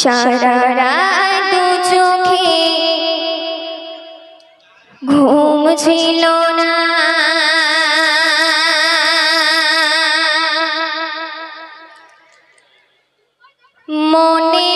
সারা দু চোখে ঘুম ছিল না। মনে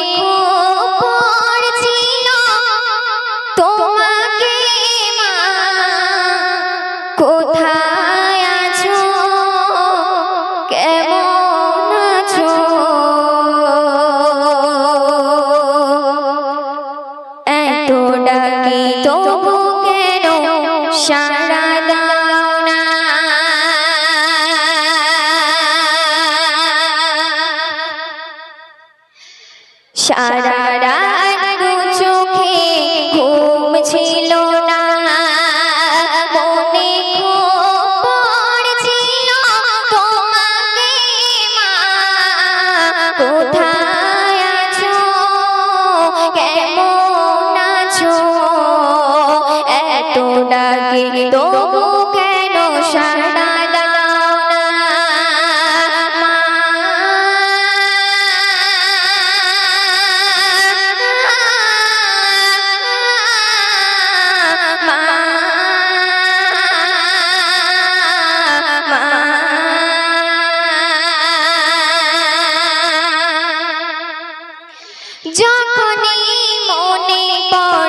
সারারাত চোখে ঘুম ছিল না। মনে পড়ছিল তোমাকে মা। কোথায় আছো? কেমন আছো? এত ডাকে তো যখনই মনে পড়ে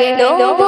গেল